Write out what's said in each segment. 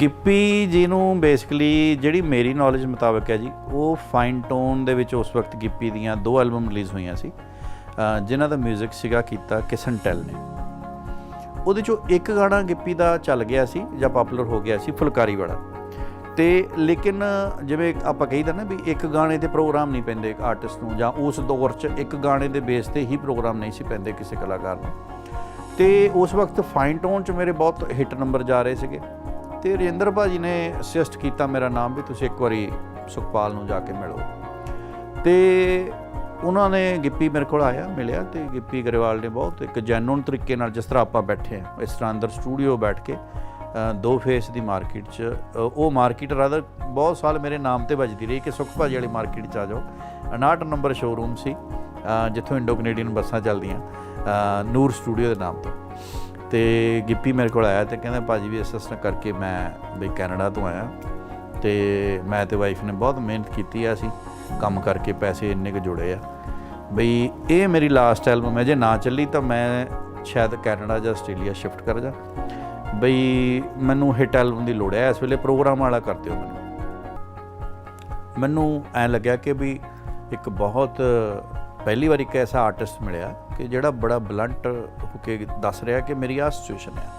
ਗਿੱਪੀ ਜੀ ਨੂੰ ਬੇਸਿਕਲੀ ਜਿਹੜੀ ਮੇਰੀ ਨੌਲੇਜ ਮੁਤਾਬਕ ਹੈ ਜੀ ਉਹ ਫਾਈਨ ਟੋਨ ਦੇ ਵਿੱਚ ਉਸ ਵਕਤ ਗਿੱਪੀ ਦੀਆਂ ਦੋ ਐਲਬਮ ਰਿਲੀਜ਼ ਹੋਈਆਂ ਸੀ ਅ, ਜਿਨ੍ਹਾਂ ਦਾ 뮤직 ਸੀਗਾ ਕੀਤਾ ਕਿਸਨ ਟੈਲ ਨੇ। ਉਹਦੇ ਚੋਂ ਇੱਕ ਗਾਣਾ ਗਿੱਪੀ ਦਾ ਚੱਲ ਗਿਆ ਸੀ ਜਾਂ ਪਪੂਲਰ ਹੋ ਗਿਆ ਸੀ ਫੁਲਕਾਰੀ ਵਾਲਾ। ਤੇ ਲੇਕਿਨ ਜਿਵੇਂ ਆਪਾਂ ਕਹੀਦਾ ਨਾ ਵੀ ਇੱਕ ਗਾਣੇ ਤੇ ਪ੍ਰੋਗਰਾਮ ਨਹੀਂ ਪੈਂਦੇ ਇੱਕ ਆਰਟਿਸਟ ਨੂੰ ਜਾਂ ਉਸ ਦੌਰ 'ਚ ਇੱਕ ਗਾਣੇ ਦੇ ਬੇਸ ਤੇ ਹੀ ਪ੍ਰੋਗਰਾਮ ਨਹੀਂ ਸੀ ਪੈਂਦੇ ਕਿਸੇ ਕਲਾਕਾਰ ਨੂੰ। ਤੇ ਉਸ ਵਕਤ ਫਾਈਨ ਟੋਨ 'ਚ ਮੇਰੇ ਬਹੁਤ ਹਿੱਟ ਨੰਬਰ ਜਾ ਰਹੇ ਸੀਗੇ। ਤੇ ਰਜਿੰਦਰ ਭਾਜੀ ਨੇ ਅਸਿਸਟ ਕੀਤਾ ਮੇਰਾ ਨਾਮ ਵੀ ਤੁਸੀਂ ਇੱਕ ਵਾਰੀ ਸੁਖਪਾਲ ਨੂੰ ਜਾ ਕੇ ਮਿਲੋ। ਤੇ ਉਹਨਾਂ ਨੇ ਗਿੱਪੀ ਮੇਰੇ ਕੋਲ ਆਇਆ, ਮਿਲਿਆ ਤੇ ਗਿੱਪੀ ਗਰੇਵਾਲ ਨੇ ਬਹੁਤ ਇੱਕ ਜੈਨੂਨ ਤਰੀਕੇ ਨਾਲ ਜਿਸ ਤਰ੍ਹਾਂ ਆਪਾਂ ਬੈਠੇ ਆ ਇਸ ਤਰ੍ਹਾਂ ਅੰਦਰ ਸਟੂਡੀਓ ਬੈਠ ਕੇ ਦੋ ਫੇਸ ਦੀ ਮਾਰਕੀਟ 'ਚ ਉਹ ਮਾਰਕੀਟ ਰਾਦਰ ਬਹੁਤ ਸਾਲ ਮੇਰੇ ਨਾਮ ਤੇ ਵੱਜਦੀ ਰਹੀ ਕਿ ਸੁਖ ਭਾਜੀ ਵਾਲੀ ਮਾਰਕੀਟ 'ਚ ਆ ਜਾਓ। 59 ਨੰਬਰ ਸ਼ੋਰੂਮ ਸੀ ਜਿੱਥੋਂ ਇੰਡੋ ਕੈਨੇਡੀਅਨ ਬੱਸਾਂ ਚੱਲਦੀਆਂ ਨੂਰ ਸਟੂਡੀਓ ਦੇ ਨਾਮ ਤੋਂ। ਤੇ ਗਿੱਪੀ ਮੇਰੇ ਕੋਲ ਆਇਆ ਤੇ ਕਹਿੰਦਾ ਭਾਜੀ ਵੀ ਅਸਿਸਟੈਂਟ ਕਰਕੇ ਮੈਂ ਵੀ ਕੈਨੇਡਾ ਤੋਂ ਆਇਆ। ਤੇ ਮੈਂ ਤੇ ਵਾਈਫ ਨੇ ਬਹੁਤ ਮਿਹਨਤ ਕੀਤੀ ਆ ਅਸੀਂ, ਕੰਮ ਕਰਕੇ ਪੈਸੇ ਇੰਨੇ ਕੁ ਜੋੜੇ ਆ। ਬਈ ਇਹ ਮੇਰੀ ਲਾਸਟ ਐਲਬਮ ਹੈ, ਜੇ ਨਾ ਚੱਲੀ ਤਾਂ ਮੈਂ ਸ਼ਾਇਦ ਕੈਨੇਡਾ ਜਾਂ ਆਸਟ੍ਰੇਲੀਆ ਸ਼ਿਫਟ ਕਰ ਜਾ। ਬਈ ਮੈਨੂੰ ਹਿੱਟ ਐਲਬਮ ਦੀ ਲੋੜ ਹੈ, ਇਸ ਵੇਲੇ ਪ੍ਰੋਗਰਾਮ ਵਾਲਾ ਕਰ ਦਿਓ ਮੈਨੂੰ। ਮੈਨੂੰ ਐ ਲੱਗਿਆ ਕਿ ਵੀ ਇੱਕ ਬਹੁਤ ਪਹਿਲੀ ਵਾਰ ਇੱਕ ਐਸਾ ਆਰਟਿਸਟ ਮਿਲਿਆ ਕਿ ਜਿਹੜਾ ਬੜਾ ਬਲੰਟ ਹੋ ਕੇ ਦੱਸ ਰਿਹਾ ਕਿ ਮੇਰੀ ਆਹ ਸਿਚੁਏਸ਼ਨ ਹੈ।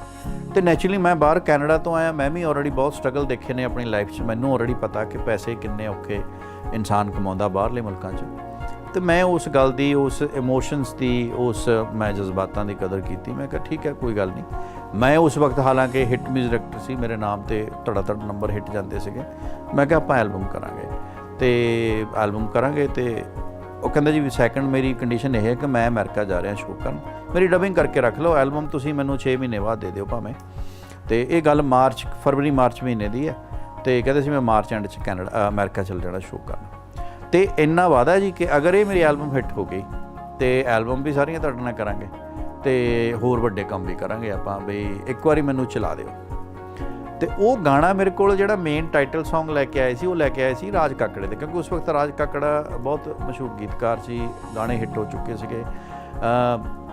ਤੇ ਨੈਚੁਰਲੀ ਮੈਂ ਬਾਹਰ ਕੈਨੇਡਾ ਤੋਂ ਆਇਆ, ਮੈਂ ਵੀ ਆਲਰੇਡੀ ਬਹੁਤ ਸਟਰਗਲ ਦੇਖੇ ਨੇ ਆਪਣੀ ਲਾਈਫ 'ਚ। ਮੈਨੂੰ ਆਲਰੇਡੀ ਪਤਾ ਕਿ ਪੈਸੇ ਕਿੰਨੇ ਔਖੇ ਇਨਸਾਨ ਕਮਾਉਂਦਾ ਬਾਹਰਲੇ ਮੁਲਕਾਂ 'ਚ। ਤੇ ਮੈਂ ਉਸ ਗੱਲ ਦੀ, ਉਸ ਇਮੋਸ਼ਨਸ ਦੀ, ਉਸ ਮੈਂ ਜਜ਼ਬਾਤਾਂ ਦੀ ਕਦਰ ਕੀਤੀ। ਮੈਂ ਕਿਹਾ, ਠੀਕ ਹੈ, ਕੋਈ ਗੱਲ ਨਹੀਂ। ਮੈਂ ਉਸ ਵਕਤ ਹਾਲਾਂਕਿ ਹਿੱਟ ਮਿਊਜ਼ਿਕ ਡਾਇਰੈਕਟਰ ਸੀ, ਮੇਰੇ ਨਾਮ ਤੇ ਧੜਾ ਧੜ ਨੰਬਰ ਹਿੱਟ ਜਾਂਦੇ ਸੀਗੇ। ਮੈਂ ਕਿਹਾ, ਆਪਾਂ ਐਲਬਮ ਕਰਾਂਗੇ। ਤੇ ਐਲਬਮ ਕਰਾਂਗੇ ਤੇ ਉਹ ਕਹਿੰਦਾ ਜੀ ਸੈਕੰਡ ਮੇਰੀ ਕੰਡੀਸ਼ਨ ਇਹ ਹੈ ਕਿ ਮੈਂ ਅਮਰੀਕਾ ਜਾ ਰਿਹਾ ਸ਼ੋਅ ਕਰਨ। ਮੇਰੀ ਡਬਿੰਗ ਕਰਕੇ ਰੱਖ ਲਓ ਐਲਬਮ ਤੁਸੀਂ ਮੈਨੂੰ 6 ਮਹੀਨੇ ਬਾਅਦ ਦੇ ਦਿਓ ਭਾਵੇਂ। ਤੇ ਇਹ ਗੱਲ ਮਾਰਚ ਫਰਵਰੀ ਮਾਰਚ ਮਹੀਨੇ ਦੀ ਹੈ। ਤੇ ਕਹਿੰਦੇ ਸੀ ਮੈਂ ਮਾਰਚ ਐਂਡ ਚ ਕੈਨੇਡਾ ਅ, ਅਮਰੀਕਾ ਚਲ ਜਾਣਾ ਸ਼ੋਅ ਕਰਨ। ਤੇ ਇੰਨਾ ਵਾਦਾ ਜੀ ਕਿ ਅਗਰ ਇਹ ਮੇਰੀ ਐਲਬਮ ਹਿੱਟ ਹੋ ਗਈ ਤੇ ਐਲਬਮ ਵੀ ਸਾਰੀਆਂ ਤੁਹਾਡੇ ਨਾਲ ਕਰਾਂਗੇ ਤੇ ਹੋਰ ਵੱਡੇ ਕੰਮ ਵੀ ਕਰਾਂਗੇ ਆਪਾਂ ਵੀ ਇੱਕ ਵਾਰੀ ਮੈਨੂੰ ਚਲਾ ਦਿਓ। ਤੇ ਉਹ ਗਾਣਾ ਮੇਰੇ ਕੋਲ ਜਿਹੜਾ ਮੇਨ ਟਾਈਟਲ Song ਲੈ ਕੇ ਆਏ ਸੀ, ਉਹ ਲੈ ਕੇ ਆਏ ਸੀ ਰਾਜ ਕਾਕੜੇ ਦੇ, ਕਿਉਂਕਿ ਉਸ ਵਕਤ ਰਾਜ ਕਾਕੜਾ ਬਹੁਤ ਮਸ਼ਹੂਰ ਗੀਤਕਾਰ ਸੀ, ਗਾਣੇ ਹਿੱਟ ਹੋ ਚੁੱਕੇ ਸੀਗੇ।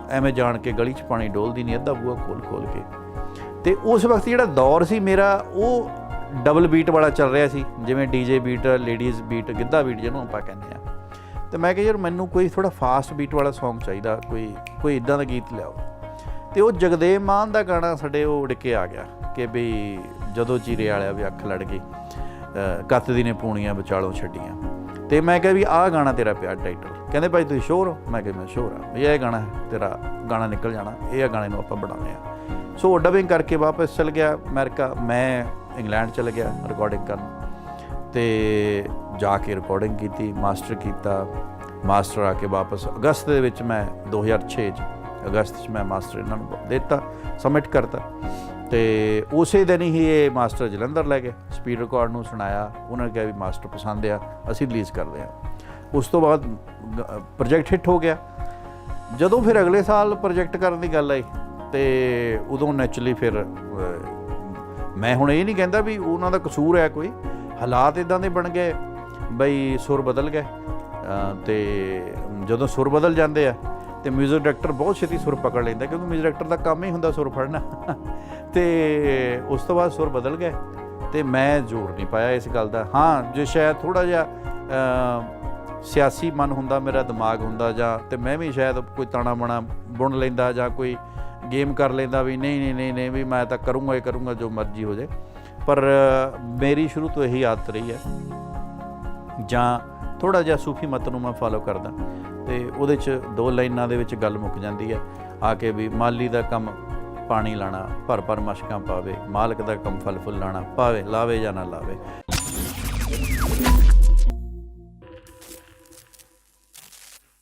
ਐਵੇਂ ਜਾਣ ਕੇ ਗਲੀ 'ਚ ਪਾਣੀ ਡੋਲਦੀ ਨਹੀਂ, ਅੱਧਾ ਬੂਆ ਖੋਲ ਖੋਲ ਕੇ। ਤੇ ਉਸ ਵਕਤ ਜਿਹੜਾ ਦੌਰ ਸੀ ਮੇਰਾ, ਉਹ ਡਬਲ ਬੀਟ ਵਾਲਾ ਚੱਲ ਰਿਹਾ ਸੀ, ਜਿਵੇਂ DJ beat ladies beat giddha beat ਜਿਹਨੂੰ ਆਪਾਂ ਕਹਿੰਦੇ ਆ ਤੇ ਮੈਂ ਕਿਹਾ ਯਾਰ ਮੈਨੂੰ ਕੋਈ ਥੋੜਾ ਫਾਸਟ ਬੀਟ ਵਾਲਾ Song ਚਾਹੀਦਾ, ਕੋਈ ਕੋਈ ਇਦਾਂ ਦਾ ਗੀਤ ਲਿਆਓ। ਤੇ ਉਹ ਜਗਦੇਵ ਮਾਨ ਦਾ ਗਾਣਾ ਸਾਡੇ ਉਹ ਉੜ ਕੇ ਆ ਗਿਆ। ਕਿ ਵੀ ਜਦੋਂ ਚੀਰੇ ਵਾਲਿਆ ਵੀ ਅੱਖ ਲੜ ਗਈ, ਅਹ ਕੱਤ ਦੀ ਨੇ ਪੂਣੀਆਂ ਵਿਚਾਲੋਂ ਛੱਡੀਆਂ। ਤੇ ਮੈਂ ਕਿਹਾ ਵੀ ਆਹ ਗਾਣਾ ਤੇਰਾ ਪਿਆ ਟਾਈਟਲ ਕਹਿੰਦੇ ਭਾਈ ਤੁਸੀਂ ਸ਼ੋਰ ਹੋ? ਮੈਂ ਕਿਹਾ ਮੈਂ ਸ਼ੋਰ ਆ ਇਹ ਗਾਣਾ ਤੇਰਾ ਗਾਣਾ ਨਿਕਲ ਜਾਣਾ, ਇਹ ਗਾਣੇ ਨੂੰ ਆਪਾਂ ਬਣਾਉਂਦੇ ਆ ਸੋ ਡਬਿੰਗ ਕਰਕੇ ਵਾਪਸ ਚਲ ਗਿਆ ਅਮਰੀਕਾ। ਮੈਂ ਇੰਗਲੈਂਡ ਚਲ ਗਿਆ ਰਿਕਾਰਡਿੰਗ ਕਰਨ। ਤੇ ਜਾ ਕੇ ਰਿਕਾਰਡਿੰਗ ਕੀਤੀ ਮਾਸਟਰ ਕੀਤਾ। ਮਾਸਟਰ ਆ ਕੇ ਵਾਪਸ ਅਗਸਤ ਦੇ ਵਿੱਚ ਮੈਂ 2006 ਚ, ਅਗਸਤ ਚ ਮੈਂ ਮਾਸਟਰ ਇਹਨਾਂ ਨੂੰ ਦਿੱਤਾ ਸਬਮਿਟ ਕਰਤਾ। ਤੇ ਉਸੇ ਦਿਨ ਹੀ ਇਹ ਮਾਸਟਰ ਜਲੰਧਰ ਲੈ ਗਏ। ਸਪੀਡ ਰਿਕਾਰਡ ਨੂੰ ਸੁਣਾਇਆ, ਉਹਨਾਂ ਨੇ ਕਿਹਾ ਵੀ ਮਾਸਟਰ ਪਸੰਦ ਆ, ਅਸੀਂ ਰਿਲੀਜ਼ ਕਰਦੇ ਹਾਂ। ਉਸ ਤੋਂ ਬਾਅਦ ਪ੍ਰੋਜੈਕਟ ਹਿੱਟ ਹੋ ਗਿਆ। ਜਦੋਂ ਫਿਰ ਅਗਲੇ ਸਾਲ ਪ੍ਰੋਜੈਕਟ ਕਰਨ ਦੀ ਗੱਲ ਆਈ, ਤੇ ਉਦੋਂ ਨੈਚੁਰਲੀ ਫਿਰ ਮੈਂ ਹੁਣ ਇਹ ਨਹੀਂ ਕਹਿੰਦਾ ਵੀ ਉਹਨਾਂ ਦਾ ਕਸੂਰ ਹੈ ਕੋਈ। ਹਾਲਾਤ ਇਦਾਂ ਦੇ ਬਣ ਗਏ ਬਈ ਸੁਰ ਬਦਲ ਗਏ ਤੇ ਜਦੋਂ ਸੁਰ ਬਦਲ ਜਾਂਦੇ ਆ, ਤੇ ਮਿਊਜ਼ਿਕ ਡਾਇਰੈਕਟਰ ਬਹੁਤ ਛੇਤੀ ਸੁਰ ਪਕੜ ਲੈਂਦਾ, ਕਿਉਂਕਿ ਮਿਊਜ਼ਿਕ ਡਾਇਰੈਕਟਰ ਦਾ ਕੰਮ ਹੀ ਹੁੰਦਾ ਸੁਰ ਫੜਨਾ। ਤੇ ਉਸ ਤੋਂ ਬਾਅਦ ਸੁਰ ਬਦਲ ਗਏ ਤੇ ਮੈਂ ਜ਼ੋਰ ਨਹੀਂ ਪਾਇਆ ਇਸ ਗੱਲ ਦਾ। ਹਾਂ, ਜੇ ਸ਼ਾਇਦ ਥੋੜਾ ਜਿਹਾ ਸਿਆਸੀ ਮਨ ਹੁੰਦਾ, ਮੇਰਾ ਦਿਮਾਗ ਹੁੰਦਾ ਜਾਂ ਤੇ ਮੈਂ ਵੀ ਸ਼ਾਇਦ ਕੋਈ ਤਾਣਾ ਬਣਾ ਬੁਣ ਲੈਂਦਾ ਜਾਂ ਕੋਈ ਗੇਮ ਕਰ ਲੈਂਦਾ ਵੀ ਨਹੀਂ ਨਹੀਂ ਨਹੀਂ ਨਹੀਂ, ਵੀ ਮੈਂ ਤਾਂ ਕਰੂੰਗਾ ਹੀ ਕਰੂੰਗਾ, ਜੋ ਮਰਜ਼ੀ ਹੋ ਜਾਏ। ਪਰ ਮੇਰੀ ਸ਼ੁਰੂ ਤੋਂ ਇਹੀ ਆਦਤ ਰਹੀ ਹੈ। ਜਾਂ ਥੋੜਾ ਜਿਹਾ ਸੂਫੀ ਮਤ ਨੂੰ ਮੈਂ ਫਾਲੋ ਕਰਦਾ ਤੇ ਉਹਦੇ ਚ ਦੋ ਲਾਈਨਾਂ ਦੇ ਵਿੱਚ ਗੱਲ ਮੁੱਕ ਜਾਂਦੀ ਹੈ। ਆ ਕੇ ਵੀ ਮਾਲੀ ਦਾ ਕੰਮ ਪਾਣੀ ਲਾਣਾ, ਭਰ ਭਰ ਮਸ਼ਕਾਂ ਪਾਵੇ, ਮਾਲਕ ਦਾ ਕੰਮ ਫਲ ਫੁੱਲ ਲਾਣਾ, ਪਾਵੇ, ਲਾਵੇ ਜਾਂ ਨਾ ਲਾਵੇ।